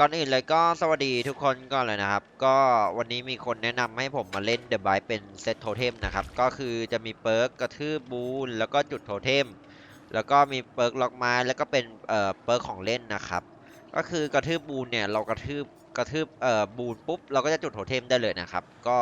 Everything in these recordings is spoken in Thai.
ก่อนอื่นเลยก็สวัสดีทุกคนก่อนเลยนะครับ ก็วันนี้มีคนแนะนำให้ผมมาเล่น The b i เป็นเซตโทเทมนะครับ ก็คือจะมีเปิร์กกระทืบบูนแล้วก็จุดโทเทม แล้วก็มีเปิร์กล็อกไม้แล้วก็เป็นเอ่อเปิร์กของเล่นนะครับ ก็คือกระทืบบูนเนี่ยเรากระทืบกระทืบเอ่อบูนปุ๊บเราก็จะจุดโทเทมได้เลยนะครับ ก็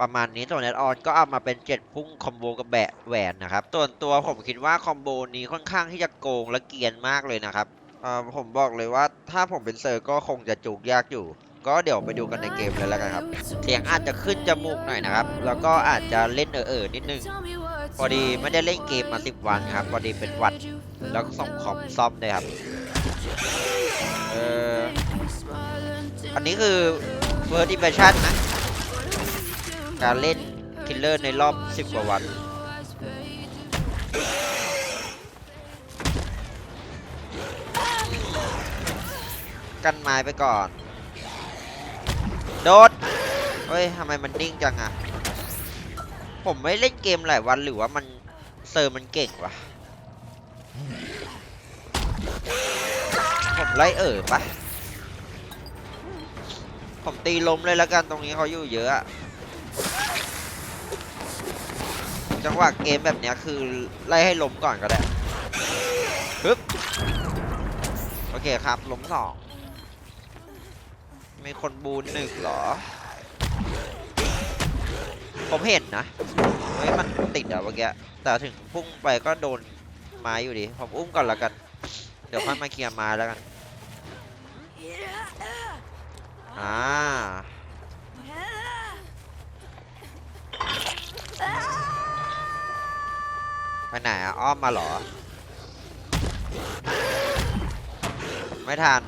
ประมาณนี้ส่วนแอดออนก็เอามาเป็น 7 พุ่งคอมโบกับแบะแหวนนะครับส่วนตัวผมคิดว่าคอมโบนี้ค่อนข้างที่จะโกงและเกียนมากเลยนะครับ อ่อผมบอกเลยว่าถ้าผมเป็นเซอร์ก็คงจะจุกยากอยู่ ก็เดี๋ยวไปดูกันในเกมเลยแล้วกันครับ เสียงอาจจะขึ้นจมูกหน่อยนะครับ แล้วก็อาจจะเล่นเออๆนิดนึง พอดีไม่ได้เล่นเกมมา10วันครับ พอดีเป็นวัดแล้วก็ส่งคอมซ่อมเลยครับ เอออันนี้คือ First Impression นะ การเล่นคิลเลอร์ในรอบ 10 กว่าวัน กันไม้ไปก่อน โดดเฮ้ยทำไมมันนิ่งจังอะผมไม่เล่นเกมหลายวันหรือว่ามันเซอร์มันเก่งวะผมไล่เออปะผมตีล้มเลยแล้วกันตรงนี้เขาอยู่เยอะจังหวะเกมแบบเนี้ยคือไล่ให้ล้มก่อนก็ได้ปึ๊บโอเคครับล้มสอง มีคนบูนหนึ่งเหรอ ผมเห็นนะเฮ้ยมันติดอะเมื่อกี้แต่ถึงพุ่งไปก็โดนไม้อยู่ดี ผมอุ้มก่อนละกัน เดี๋ยวค่อยมาเคลียร์ไม้แล้วกัน อ่า ไปไหนอะอ้อมมาเหรอ ไม่ทัน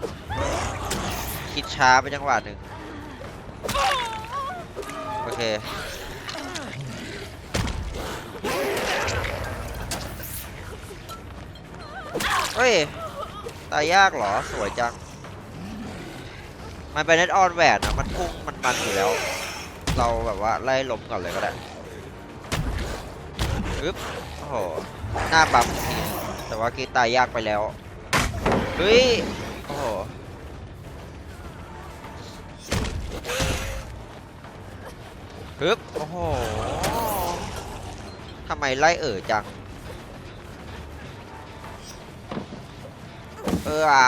คิดช้าไปจังหวะหนึ่งโอเคเฮ้ย ตายยากเหรอ สวยจัง มันเป็นเน็ตออนแหวนนะมันพุ่งมันมันอยู่แล้ว เราแบบว่าไล่ล้มก่อนเลยก็ได้อึ๊บโอ้โห หน้าบัมทีแต่ว่ากีตายยากไปแล้ว เฮ้ย โอ้โห ฮึบโอ้โหทำไมไล่เอ่อจัง เอออ่า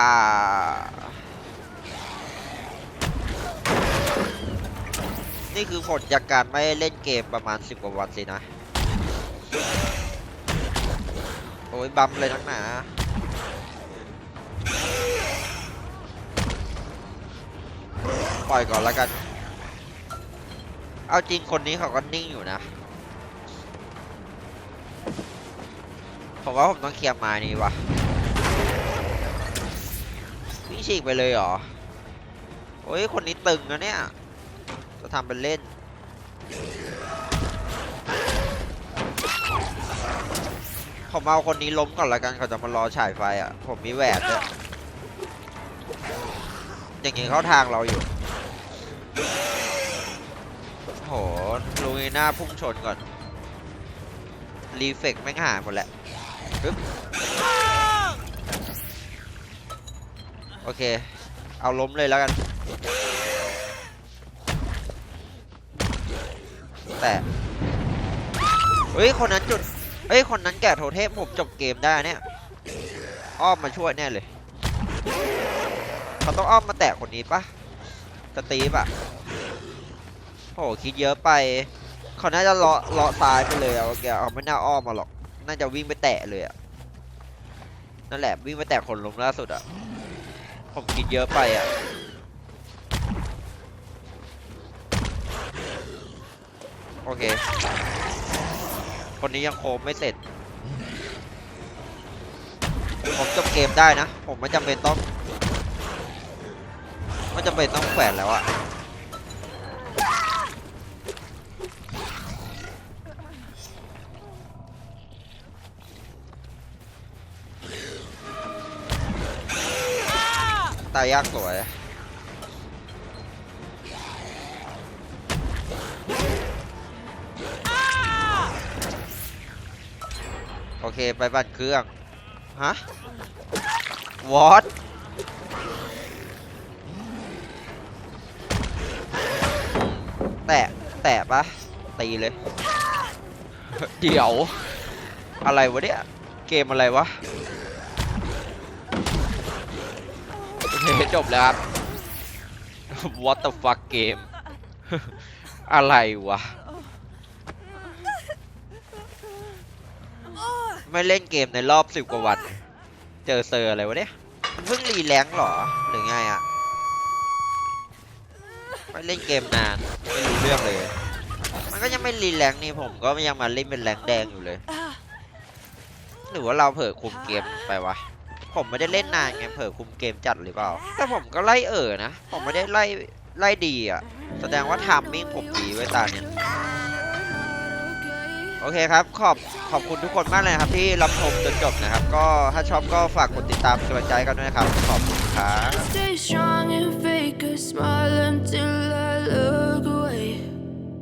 นี่คือผลจากการไม่เล่นเกมประมาณ 10 กว่าวันสินะ โอ้ยบัมเลยนักหนาปล่อยก่อนแล้วกัน เอาจริงคนนี้เขาก็นิ่งอยู่นะ ผมว่าผมต้องเคลียร์ม้นี้วะวิ่งฉีกไปเลยเหรอ โอ้ย คนนี้ตึงนะเนี่ย จะทำเป็นเล่น ผมเอาคนนี้ล้มก่อนละกันเขาจะมารอฉายไฟอะ ผมมีแหวนด้วยอย่างงี้เข้าทางเราอยู่ โหลูอีน่าพุ่งชนก่อน รีเฟกแม่งหายหมดแหละปึ๊บโอเค เอาล้มเลยแล้วกัน แต่เฮ้ย คนนั้นจุดเฮ้ย คนนั้นแกะโทเทมผมจบเกมได้เนี่ย อ้อมมาช่วยแน่เลย เขาต้องอ้อมมาแตะคนนี้ปะสตีฟอะ โหคิดเยอะไป เขาน่าจะเลาะเลาะซ้ายไปเลยอะแกเอาไม่น่าอ้อมมาหรอก น่าจะวิ่งไปแตะเลยอะนั่นแหละวิ่งไปแตะคนลมล่าสุดอะผมคิดเยอะไปอะโอเค คนนี้ยังโคมไม่เสร็จ ผมจบเกมได้นะ ผมไม่จำเป็นต้อง ไม่จำเป็นต้องแขวนแล้วอะายยากสวยโอเค ไปบัตรเครื่อง ฮะ วอตแตะ แตะปะตีเลย เดี๋ยว อะไรวะเนี่ย เกมอะไรวะ จบแล้วครับ What the fuck เกมอะไรวะ ไม่เล่นเกมในรอบสิบกว่าวัน เจอเซอร์อะไรวะเนี่ยมันเพิ่งรีแรงเหรอ หรือไงอะ ไม่เล่นเกมนาน ไม่รู้เรื่องเลย มันก็ยังไม่รีแรงนี่ผมก็ยังมาเล่นเป็นแรงแดงอยู่เลย หรือว่าเราเผลอคุมเกมไปวะ ผมไม่ได้เล่นนานไงเผลอคุมเกมจัดหรือเปล่า แต่ผมก็ไล่เออนะ ผมไม่ได้ไล่ไล่ดีอะ แสดงว่าทามมิ่งผมดีไว้ตาเนี่ย โอเคครับ ขอบขอบคุณทุกคนมากเลยครับ ที่รับชมจนจบนะครับ ก็ถ้าชอบก็ฝากกดติดตามเป็นกำลังใจกันด้วยนะครับ ขอบคุณครับ